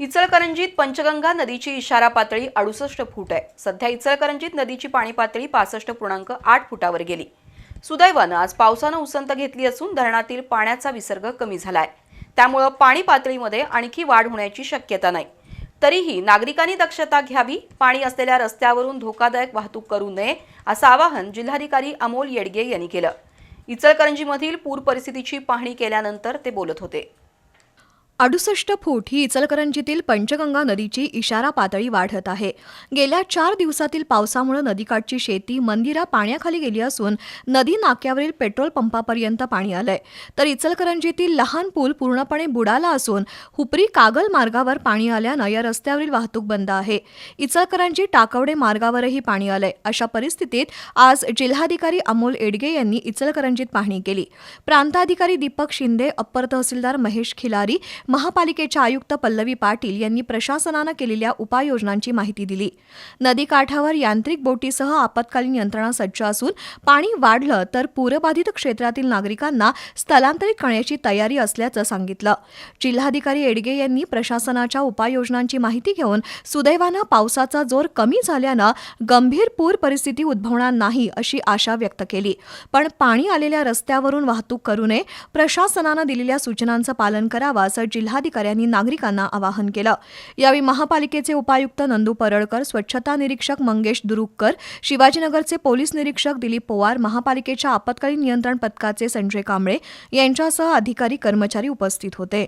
इचलकरंजीत पंचगंगा नदीची इशारा पातळी अडुसष्ट फूट आहे. सध्या इचलकरंजीत नदीची पाणी पातळी पासष्ट पूर्णांक आठ फुटावर गेली. सुदैवानं आज पावसानं उसंत घेतली असून धरणातील पाण्याचा विसर्ग कमी झालाय. त्यामुळं पाणी पातळीमध्ये आणखी वाढ होण्याची शक्यता नाही. तरीही नागरिकांनी दक्षता घ्यावी पाणी असलेल्या रस्त्यावरून धोकादायक वाहतूक करू नये असं आवाहन जिल्हाधिकारी अमोल येडगे यांनी केलं. इचलकरंजीमधील पूर परिस्थितीची पाहणी केल्यानंतर ते बोलत होते. अडुसष्ट फूट ही इचलकरंजीतील पंचगंगा नदीची इशारा पातळी वाढत आहे. गेल्या चार दिवसातील पावसामुळे नदीकाठची शेती मंदिरा पाण्याखाली गेली असून नदी नाक्यावरील पेट्रोल पंपापर्यंत पाणी आलंय. तर इचलकरंजीतील लहान पूल पूर्णपणे बुडाला असून हुपरी कागल मार्गावर पाणी आल्यानं या रस्त्यावरील वाहतूक बंद आहे. इचलकरंजी टाकवडे मार्गावरही पाणी आलंय. अशा परिस्थितीत आज जिल्हाधिकारी अमोल एडगे यांनी इचलकरंजीत पाहणी केली. प्रांताधिकारी दीपक शिंदे अप्पर तहसीलदार महेश खिलारी महापालिकेच्या आयुक्त पल्लवी पाटील यांनी प्रशासनानं केलेल्या उपाययोजनांची माहिती दिली. नदीकाठावर यांत्रिक बोटीसह आपत्कालीन यंत्रणा सज्ज असून पाणी वाढलं तर पूरबाधित क्षेत्रातील नागरिकांना स्थलांतरित करण्याची तयारी असल्याचं सांगितलं. जिल्हाधिकारी एडगे यांनी प्रशासनाच्या उपाययोजनांची माहिती घेऊन सुदैवानं पावसाचा जोर कमी झाल्यानं गंभीर पूर परिस्थिती उद्भवणार नाही अशी आशा व्यक्त केली. पण पाणी आलेल्या रस्त्यावरून वाहतूक करू नये प्रशासनानं दिलेल्या सूचनांचं पालन करावं असं जिल्हाधिकाऱ्यांनी नागरिकांना आवाहन केलं. यावेळी महापालिकेचे उपायुक्त नंदू परळकर स्वच्छता निरीक्षक मंगेश दुरुककर शिवाजीनगरचे पोलीस निरीक्षक दिलीप पवार महापालिकेच्या आपत्कालीन नियंत्रण पथकाचे संजय कांबळे यांच्यासह अधिकारी कर्मचारी उपस्थित होते.